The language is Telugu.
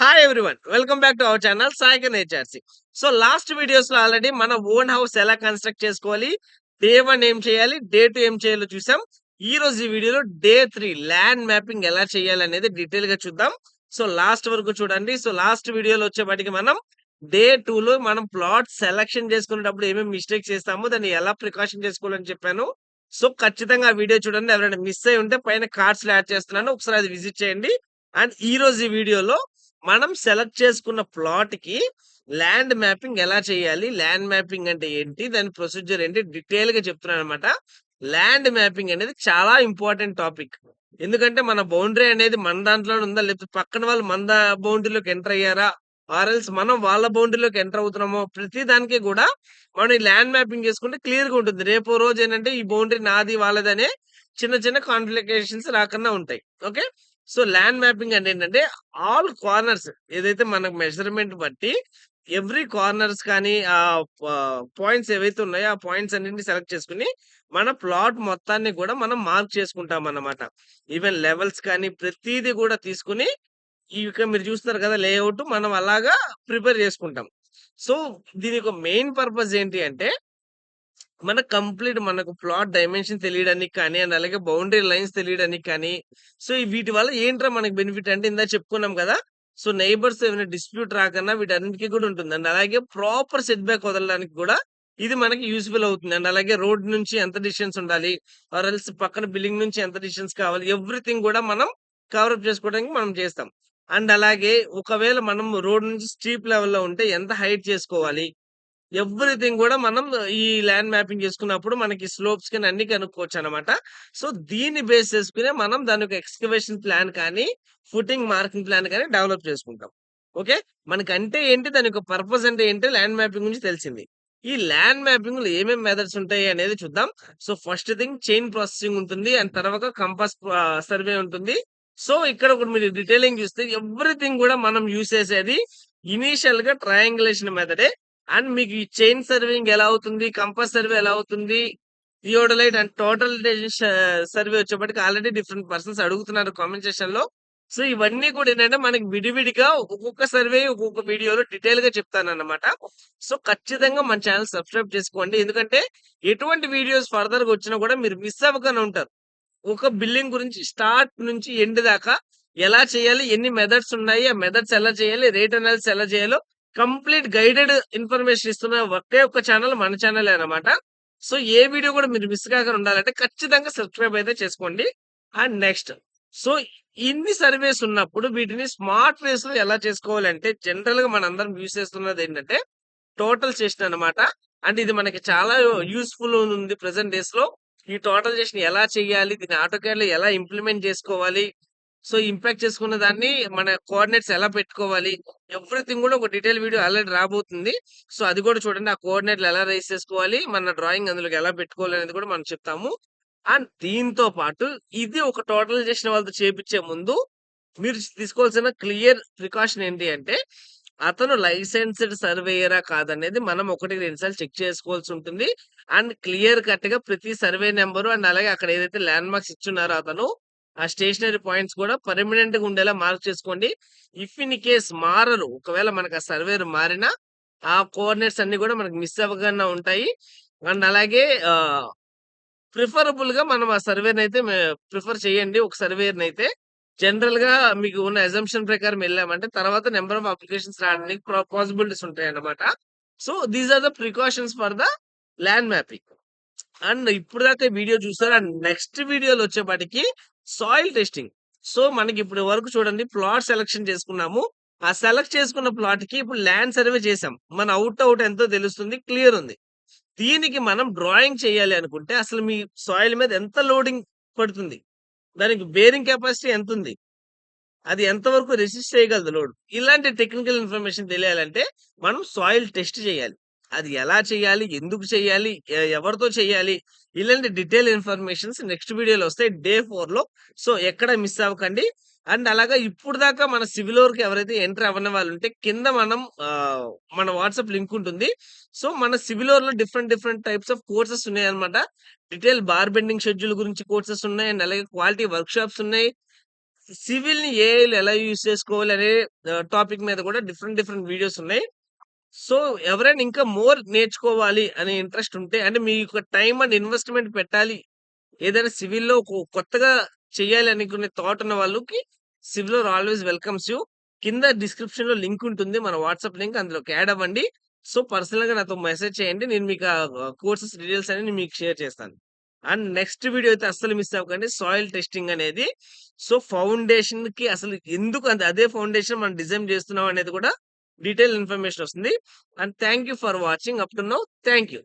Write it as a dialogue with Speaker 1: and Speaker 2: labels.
Speaker 1: Hi everyone welcome back to our channel Saika నేచర్సి సో లాస్ట్ వీడియోస్లో ఆల్రెడీ మన ఓన్ హౌస్ ఎలా కన్స్ట్రక్ట్ చేసుకోవాలి డే వన్ ఏం చేయాలి డే టూ ఏం చేయాలో చూసాం. ఈ రోజు ఈ వీడియోలో డే త్రీ ల్యాండ్ మ్యాపింగ్ ఎలా చేయాలి అనేది డీటెయిల్గా చూద్దాం. సో లాస్ట్ వరకు చూడండి. సో లాస్ట్ వీడియోలో వచ్చేపాటికి మనం డే టూ లో మనం ప్లాట్ సెలక్షన్ చేసుకునేటప్పుడు ఏమేమి మిస్టేక్స్ చేస్తామో దాన్ని ఎలా ప్రికాషన్ చేసుకోవాలని చెప్పాను. సో ఖచ్చితంగా ఆ వీడియో చూడండి. ఎవరైనా మిస్ అయి ఉంటే పైన కార్డ్స్ యాడ్ చేస్తున్నాను. ఒకసారి అది విజిట్ చేయండి. అండ్ ఈ రోజు ఈ వీడియోలో మనం సెలెక్ట్ చేసుకున్న ప్లాట్కి ల్యాండ్ మ్యాపింగ్ ఎలా చేయాలి? ల్యాండ్ మ్యాపింగ్ అంటే ఏంటి? దాని ప్రొసీజర్ ఏంటి? డీటెయిల్గా చెప్తున్నాను అనమాట ల్యాండ్ మ్యాపింగ్ అనేది చాలా ఇంపార్టెంట్ టాపిక్. ఎందుకంటే మన బౌండరీ అనేది మన దాంట్లో ఉందా? లేకపోతే పక్కన వాళ్ళు మన బౌండరీలోకి ఎంటర్ అయ్యారా? ఆర్ఎల్స్ మనం వాళ్ళ బౌండరీలోకి ఎంటర్ అవుతున్నామో? ప్రతి దానికి కూడా మనం ఈ ల్యాండ్ మ్యాపింగ్ చేసుకుంటే క్లియర్గా ఉంటుంది. రేపు రోజు ఏంటంటే ఈ బౌండరీ నాది వాళ్ళదనే చిన్న చిన్న కాంప్లికేషన్స్ రాకుండా ఉంటాయి. ఓకే? సో ల్యాండ్ మ్యాపింగ్ అంటే ఏంటంటే ఆల్ కార్నర్స్ ఏదైతే మనకు మెజర్మెంట్ బట్టి ఎవ్రీ కార్నర్స్ కానీ ఆ పాయింట్స్ ఏవైతే ఉన్నాయో ఆ పాయింట్స్ అన్నింటిని సెలెక్ట్ చేసుకుని మన ప్లాట్ మొత్తాన్ని కూడా మనం మార్క్ చేసుకుంటాం అన్నమాట ఈవెన్ లెవెల్స్ కానీ ప్రతిదీ కూడా తీసుకుని ఇక మీరు చూస్తారు కదా లేఅవుట్ మనం అలాగా ప్రిపేర్ చేసుకుంటాం. సో దీని యొక్క మెయిన్ పర్పస్ ఏంటి అంటే మన కంప్లీట్ మనకు ప్లాట్ డైమెన్షన్ తెలియడానికి కానీ అండ్ అలాగే బౌండరీ లైన్స్ తెలియడానికి కానీ సో వీటి వల్ల ఏంట్రా మనకి బెనిఫిట్ అంటే ఇందా చెప్పుకున్నాం కదా సో నైబర్స్ ఏమైనా డిస్ప్యూట్ రాకన్నా వీటన్నిటికీ కూడా ఉంటుంది. అండ్ అలాగే ప్రాపర్ సెట్ బ్యాక్ వదలడానికి కూడా ఇది మనకి యూస్ఫుల్ అవుతుంది. అండ్ అలాగే రోడ్ నుంచి ఎంత డిస్టెన్స్ ఉండాలి ఆర్ఎల్స్ పక్కన బిల్డింగ్ నుంచి ఎంత డిస్టెన్స్ కావాలి ఎవ్రీథింగ్ కూడా మనం కవరప్ చేసుకోవడానికి మనం చేస్తాం. అండ్ అలాగే ఒకవేళ మనం రోడ్ నుంచి స్టీప్ లెవెల్లో ఉంటే ఎంత హైట్ చేసుకోవాలి ఎవ్రీథింగ్ కూడా మనం ఈ ల్యాండ్ మ్యాపింగ్ చేసుకున్నప్పుడు మనకి స్లోప్స్ కానీ అన్ని కనుక్కోవచ్చు అనమాట సో దీన్ని బేస్ చేసుకునే మనం దాని ఒక ఎక్స్కవేషన్ ప్లాన్ కానీ ఫుటింగ్ మార్కింగ్ ప్లాన్ కానీ డెవలప్ చేసుకుంటాం. ఓకే? మనకి అంటే ఏంటి దాని యొక్క పర్పస్ అంటే ఏంటి ల్యాండ్ మ్యాపింగ్ గురించి తెలిసింది. ఈ ల్యాండ్ మ్యాపింగ్లో ఏమేమి మెథడ్స్ ఉంటాయి అనేది చూద్దాం. So first thing chain processing ఉంటుంది. అండ్ తర్వాత కంపాస్ సర్వే ఉంటుంది. సో ఇక్కడ ఒకటి మీరు డీటెయిలింగ్ చూస్తే ఎవ్రీథింగ్ కూడా మనం యూస్ చేసేది ఇనీషియల్గా ట్రయాంగులేషన్ మెథడే. అండ్ మీకు ఈ చైన్ సర్వింగ్ ఎలా అవుతుంది? కంపస్ సర్వే ఎలా అవుతుంది? థియోడలైట్ అండ్ టోటల్ సర్వే వచ్చేప్పటికి ఆల్రెడీ డిఫరెంట్ పర్సన్స్ అడుగుతున్నారు కామెంట్ సెషన్లో సో ఇవన్నీ కూడా ఏంటంటే మనకి విడివిడిగా ఒక్కొక్క సర్వే ఒక్కొక్క వీడియోలో డీటెయిల్గా చెప్తాను అనమాట సో ఖచ్చితంగా మన ఛానల్ సబ్స్క్రైబ్ చేసుకోండి. ఎందుకంటే ఎటువంటి వీడియోస్ ఫర్దర్గా వచ్చినా కూడా మీరు మిస్ అవ్వకుండా ఉంటారు. ఒక బిల్డింగ్ గురించి స్టార్ట్ నుంచి ఎండ్ దాకా ఎలా చేయాలి? ఎన్ని మెథడ్స్ ఉన్నాయి? ఆ మెథడ్స్ ఎలా చేయాలి? రేట్ అనాలిసిస్ ఎలా చేయాలో కంప్లీట్ గైడెడ్ ఇన్ఫర్మేషన్ ఇస్తున్న ఒకే ఒక్క ఛానల్ మన ఛానల్ అనమాట సో ఏ వీడియో కూడా మీరు మిస్ కాకుండా ఉండాలంటే ఖచ్చితంగా సబ్స్క్రైబ్ అయితే చేసుకోండి. And next. సో ఇన్ని సర్వేస్ ఉన్నప్పుడు వీటిని స్మార్ట్ వేస్లో ఎలా చేసుకోవాలంటే జనరల్గా మనందరం యూస్ చేస్తున్నది ఏంటంటే టోటల్ చేసిన అనమాట అండ్ ఇది మనకి చాలా యూస్ఫుల్ ఉంది ప్రెసెంట్ డేస్లో ఈ టోటల్ చేసిన ఎలా చేయాలి? దీన్ని ఆటో లో ఎలా ఇంప్లిమెంట్ చేసుకోవాలి? సో ఇంపాక్ట్ చేసుకున్న దాన్ని మన కోఆర్డినేట్స్ ఎలా పెట్టుకోవాలి ఎవ్రీథింగ్ కూడా ఒక డీటెయిల్ వీడియో ఆల్రెడీ రాబోతుంది. సో అది కూడా చూడండి ఆ కోఆర్డినేట్లు ఎలా రైస్ చేసుకోవాలి మన డ్రాయింగ్ అందులోకి ఎలా పెట్టుకోవాలి అనేది కూడా మనం చెప్తాము. అండ్ దీంతో పాటు ఇది ఒక టోటల్ చేసిన వాళ్ళతో చేపించే ముందు మీరు తీసుకోవాల్సిన క్లియర్ ప్రికాషన్ ఏంటి అంటే అతను లైసెన్స్డ్ సర్వేయరా కాదనేది మనం ఒకటి రెండు సార్లు చెక్ చేసుకోవాల్సి ఉంటుంది. అండ్ క్లియర్ కట్గా ప్రతి సర్వే నెంబరు అండ్ అలాగే అక్కడ ఏదైతే ల్యాండ్ మార్క్స్ ఇచ్చున్నారో అతను ఆ స్టేషనరీ పాయింట్స్ కూడా పర్మనెంట్గా ఉండేలా మార్క్ చేసుకోండి. ఇఫ్ ఇన్ కేస్ మారరు ఒకవేళ మనకు ఆ సర్వేర్ మారినా ఆ కోఆర్డినేట్స్ అన్ని కూడా మనకు మిస్ అవ్వకుండా ఉంటాయి. అండ్ అలాగే ప్రిఫరబుల్గా మనం ఆ సర్వేని అయితే ప్రిఫర్ చేయండి ఒక సర్వేర్ అయితే జనరల్గా మీకు ఉన్న అజంప్షన్ ప్రకారం వెళ్ళామంటే తర్వాత నెంబర్ ఆఫ్ అప్లికేషన్స్ రావడానికి పాసిబిలిటీస్ ఉంటాయి అన్నమాట so these are the precautions for the land mapping. And ఇప్పుడు దాకా వీడియో చూసారు? అండ్ నెక్స్ట్ వీడియోలో వచ్చేపాటికి సాయిల్ టెస్టింగ్. సో మనకి ఇప్పుడు వరకు చూడండి ప్లాట్ సెలెక్షన్ చేసుకున్నాము. ఆ సెలెక్ట్ చేసుకున్న ప్లాట్కి ఇప్పుడు ల్యాండ్ సర్వే చేసాం మన అవుట్ అవుట్ ఎంతో తెలుస్తుంది క్లియర్ ఉంది. దీనికి మనం డ్రాయింగ్ చేయాలి అనుకుంటే అసలు మీ సాయిల్ మీద ఎంత లోడింగ్ పడుతుంది? దానికి బేరింగ్ కెపాసిటీ ఎంత ఉంది అది ఎంతవరకు రెసిస్ట్ చేయగలదు లోడ్? ఇలాంటి టెక్నికల్ ఇన్ఫర్మేషన్ తెలియాలంటే మనం సాయిల్ టెస్ట్ చేయాలి. అది ఎలా చేయాలి? ఎందుకు చేయాలి? ఎవరితో చేయాలి? ఇలాంటి డీటెయిల్ ఇన్ఫర్మేషన్స్ నెక్స్ట్ వీడియోలో వస్తాయి. డే ఫోర్లో సో ఎక్కడ మిస్ అవ్వకండి. అండ్ అలాగా ఇప్పుడు దాకా మన సివిల్ వర్క్ ఎవరైతే ఎంటర్ అవ్వని వాళ్ళు ఉంటే కింద మనం మన వాట్సాప్ లింక్ ఉంటుంది. సో మన సివిల్లో different different types of courses ఉన్నాయి అనమాట డీటెయిల్ బార్ బెండింగ్ షెడ్యూల్ గురించి కోర్సెస్ ఉన్నాయి. అండ్ అలాగే క్వాలిటీ వర్క్ షాప్స్ ఉన్నాయి. సివిల్‌ని ఏఐలు ఎలా యూజ్ చేసుకోవాలి అనే టాపిక్ మీద కూడా డిఫరెంట్ డిఫరెంట్ వీడియోస్ ఉన్నాయి. సో, ఎవరైనా ఇంకా మోర్ నేర్చుకోవాలి అనే ఇంట్రెస్ట్ ఉంటే అంటే మీకు టైం అండ్ ఇన్వెస్ట్‌మెంట్ పెట్టాలి. ఏదైనా సివిల్‌లో కొత్తగా చేయాలి అనుకునే థాట్ ఉన్న వాళ్ళకి సివిల్ ఆల్‌వేస్ వెల్కమ్స్ యూ. కింద డిస్క్రిప్షన్‌లో లింక్ ఉంటుంది. మన వాట్సాప్ లింక్ అందులోకి యాడ్ అవ్వండి. సో, పర్సనల్‌గా నాతో మెసేజ్ చేయండి. నేను మీకు ఆ కోర్సెస్ డీటెయిల్స్ అనేది మీకు షేర్ చేస్తాను. అండ్ నెక్స్ట్ వీడియో అయితే అస్సలు మిస్ అవ్వకండి. సాయిల్ టెస్టింగ్ అనేది. సో, ఫౌండేషన్‌కి అసలు ఎందుకు అంత అదే ఫౌండేషన్ మనం డిజైన్ చేస్తున్నాం అనేది కూడా డీటెయిల్ ఇన్ఫర్మేషన్ వస్తుంది. And thank you for watching up to now. Thank you.